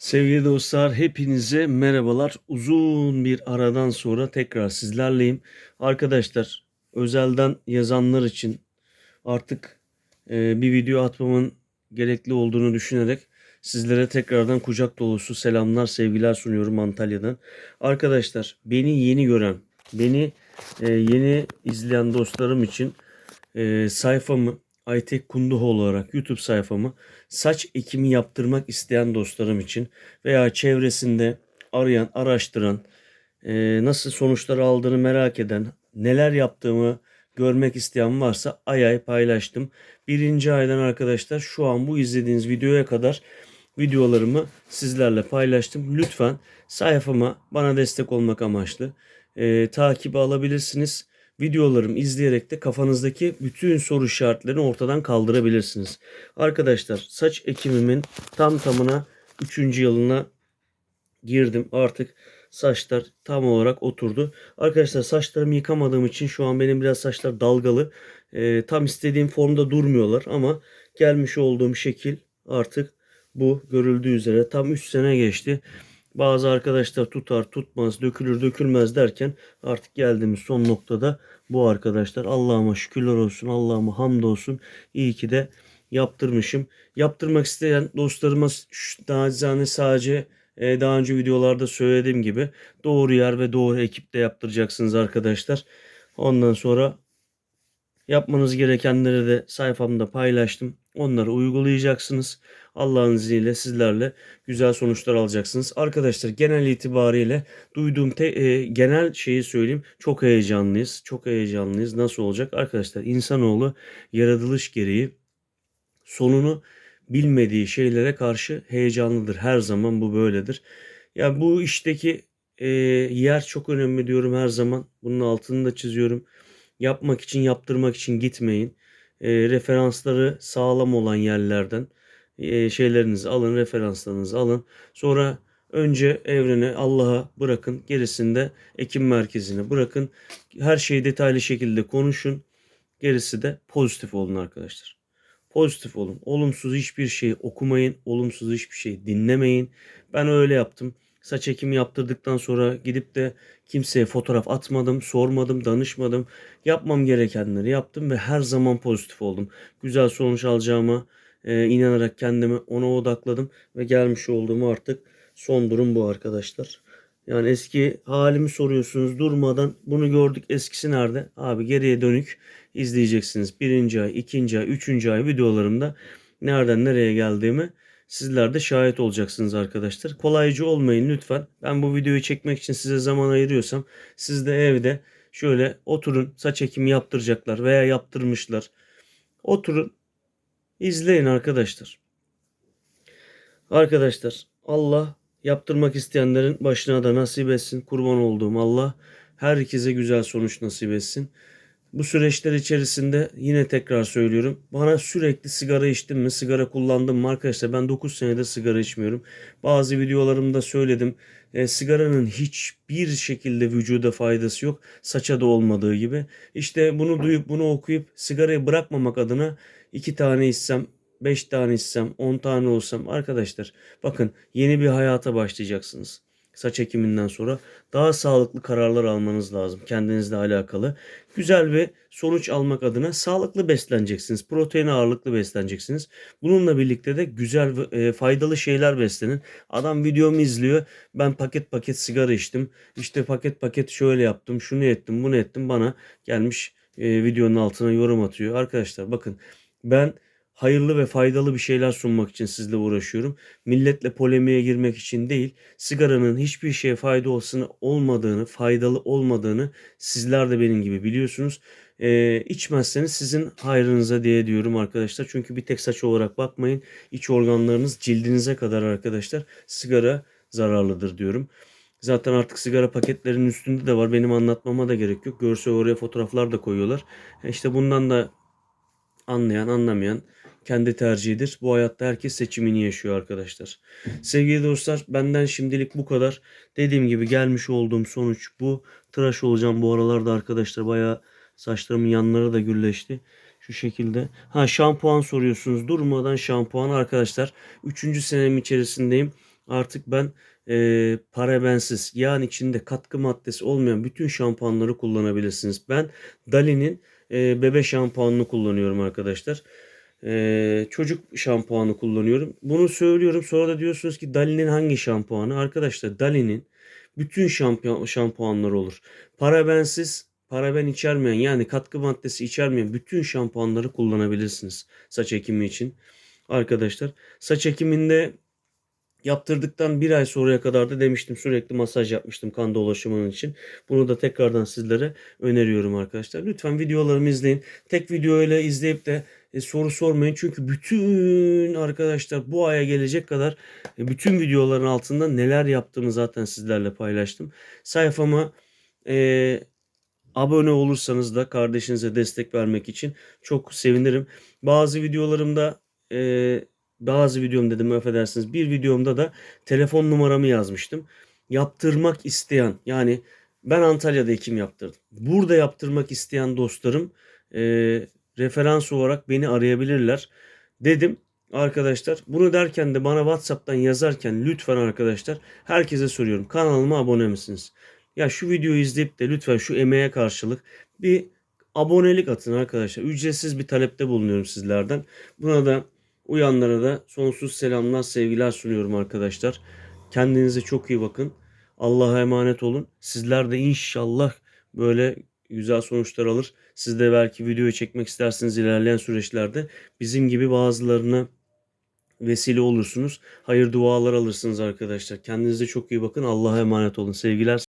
Sevgili dostlar hepinize merhabalar. Uzun bir aradan sonra tekrar sizlerleyim. Arkadaşlar özelden yazanlar için artık e, bir video atmamın gerekli olduğunu düşünerek sizlere tekrardan kucak dolusu selamlar sevgiler sunuyorum Antalya'dan. Arkadaşlar beni yeni gören, beni e, yeni izleyen dostlarım için e, sayfamı Aytek Kunduhoğlu olarak YouTube sayfamı saç ekimi yaptırmak isteyen dostlarım için veya çevresinde arayan, araştıran, e, nasıl sonuçlar aldığını merak eden, neler yaptığımı görmek isteyen varsa ay ay paylaştım. Birinci aydan arkadaşlar şu an bu izlediğiniz videoya kadar videolarımı sizlerle paylaştım. Lütfen sayfama bana destek olmak amaçlı e, takibi alabilirsiniz videolarımı izleyerek de kafanızdaki bütün soru işaretlerini ortadan kaldırabilirsiniz. Arkadaşlar saç ekimimin tam tamına 3. yılına girdim. Artık saçlar tam olarak oturdu. Arkadaşlar saçlarımı yıkamadığım için şu an benim biraz saçlar dalgalı. Ee, tam istediğim formda durmuyorlar ama gelmiş olduğum şekil artık bu görüldüğü üzere tam 3 sene geçti. Bazı arkadaşlar tutar tutmaz dökülür dökülmez derken artık geldiğimiz son noktada bu arkadaşlar. Allah'ıma şükürler olsun Allah'ıma hamdolsun iyi ki de yaptırmışım. Yaptırmak isteyen dostlarıma nacizane sadece e, daha önce videolarda söylediğim gibi doğru yer ve doğru ekiple yaptıracaksınız arkadaşlar. Ondan sonra yapmanız gerekenleri de sayfamda paylaştım. Onları uygulayacaksınız. Allah'ın izniyle sizlerle güzel sonuçlar alacaksınız. Arkadaşlar genel itibariyle duyduğum te, e, genel şeyi söyleyeyim. Çok heyecanlıyız. Çok heyecanlıyız. Nasıl olacak? Arkadaşlar insanoğlu yaratılış gereği sonunu bilmediği şeylere karşı heyecanlıdır. Her zaman bu böyledir. Ya bu işteki e, yer çok önemli diyorum her zaman. Bunun altını da çiziyorum. Yapmak için, yaptırmak için gitmeyin. E, referansları sağlam olan yerlerden e, şeylerinizi alın, referanslarınızı alın. Sonra önce evrene, Allah'a bırakın. Gerisinde ekim merkezine bırakın. Her şeyi detaylı şekilde konuşun. Gerisi de pozitif olun arkadaşlar. Pozitif olun. Olumsuz hiçbir şey okumayın. Olumsuz hiçbir şey dinlemeyin. Ben öyle yaptım. Saç ekimi yaptırdıktan sonra gidip de kimseye fotoğraf atmadım, sormadım, danışmadım. Yapmam gerekenleri yaptım ve her zaman pozitif oldum. Güzel sonuç alacağıma e, inanarak kendimi ona odakladım ve gelmiş olduğumu artık son durum bu arkadaşlar. Yani eski halimi soruyorsunuz durmadan bunu gördük eskisi nerede? Abi geriye dönük izleyeceksiniz. Birinci ay, ikinci ay, üçüncü ay videolarımda nereden nereye geldiğimi sizler de şahit olacaksınız arkadaşlar. Kolaycı olmayın lütfen. Ben bu videoyu çekmek için size zaman ayırıyorsam siz de evde şöyle oturun saç ekimi yaptıracaklar veya yaptırmışlar. Oturun izleyin arkadaşlar. Arkadaşlar Allah yaptırmak isteyenlerin başına da nasip etsin. Kurban olduğum Allah herkese güzel sonuç nasip etsin. Bu süreçler içerisinde yine tekrar söylüyorum. Bana sürekli sigara içtim mi, sigara kullandım mı arkadaşlar ben 9 senedir sigara içmiyorum. Bazı videolarımda söyledim. E, sigaranın hiçbir şekilde vücuda faydası yok. Saça da olmadığı gibi. İşte bunu duyup bunu okuyup sigarayı bırakmamak adına iki tane içsem 5 tane içsem 10 tane olsam arkadaşlar bakın yeni bir hayata başlayacaksınız saç ekiminden sonra daha sağlıklı kararlar almanız lazım kendinizle alakalı. Güzel bir sonuç almak adına sağlıklı besleneceksiniz. Protein ağırlıklı besleneceksiniz. Bununla birlikte de güzel ve faydalı şeyler beslenin. Adam videomu izliyor. Ben paket paket sigara içtim. İşte paket paket şöyle yaptım. Şunu ettim, bunu ettim. Bana gelmiş e, videonun altına yorum atıyor. Arkadaşlar bakın ben hayırlı ve faydalı bir şeyler sunmak için sizle uğraşıyorum. Milletle polemiğe girmek için değil, sigaranın hiçbir şeye fayda olsun olmadığını, faydalı olmadığını sizler de benim gibi biliyorsunuz. Ee, içmezseniz sizin hayrınıza diye diyorum arkadaşlar. Çünkü bir tek saç olarak bakmayın. İç organlarınız cildinize kadar arkadaşlar sigara zararlıdır diyorum. Zaten artık sigara paketlerinin üstünde de var. Benim anlatmama da gerek yok. Görse oraya fotoğraflar da koyuyorlar. İşte bundan da anlayan anlamayan kendi tercihidir. Bu hayatta herkes seçimini yaşıyor arkadaşlar. Sevgili dostlar benden şimdilik bu kadar. Dediğim gibi gelmiş olduğum sonuç bu. Tıraş olacağım bu aralarda arkadaşlar. Bayağı saçlarımın yanları da gürleşti. Şu şekilde. Ha şampuan soruyorsunuz. Durmadan şampuan arkadaşlar. Üçüncü senem içerisindeyim. artık ben e, parabensiz yani içinde katkı maddesi olmayan bütün şampuanları kullanabilirsiniz. Ben Dali'nin e, bebe şampuanını kullanıyorum arkadaşlar. E, çocuk şampuanı kullanıyorum. Bunu söylüyorum sonra da diyorsunuz ki Dali'nin hangi şampuanı? Arkadaşlar Dali'nin bütün şampuan, şampuanları olur. Parabensiz, paraben içermeyen yani katkı maddesi içermeyen bütün şampuanları kullanabilirsiniz saç ekimi için. Arkadaşlar saç ekiminde yaptırdıktan bir ay sonraya kadar da demiştim sürekli masaj yapmıştım kan dolaşımının için. Bunu da tekrardan sizlere öneriyorum arkadaşlar. Lütfen videolarımı izleyin. Tek video ile izleyip de e, soru sormayın. Çünkü bütün arkadaşlar bu aya gelecek kadar e, bütün videoların altında neler yaptığımı zaten sizlerle paylaştım. Sayfama e, abone olursanız da kardeşinize destek vermek için çok sevinirim. Bazı videolarımda e, bazı videom dedim affedersiniz. Bir videomda da telefon numaramı yazmıştım. Yaptırmak isteyen yani ben Antalya'da ekim yaptırdım. Burada yaptırmak isteyen dostlarım e, referans olarak beni arayabilirler. Dedim arkadaşlar bunu derken de bana WhatsApp'tan yazarken lütfen arkadaşlar herkese soruyorum. Kanalıma abone misiniz? Ya şu videoyu izleyip de lütfen şu emeğe karşılık bir abonelik atın arkadaşlar. Ücretsiz bir talepte bulunuyorum sizlerden. Buna da uyanlara da sonsuz selamlar, sevgiler sunuyorum arkadaşlar. Kendinize çok iyi bakın. Allah'a emanet olun. Sizler de inşallah böyle güzel sonuçlar alır. Siz de belki videoyu çekmek istersiniz ilerleyen süreçlerde. Bizim gibi bazılarına vesile olursunuz. Hayır dualar alırsınız arkadaşlar. Kendinize çok iyi bakın. Allah'a emanet olun. Sevgiler.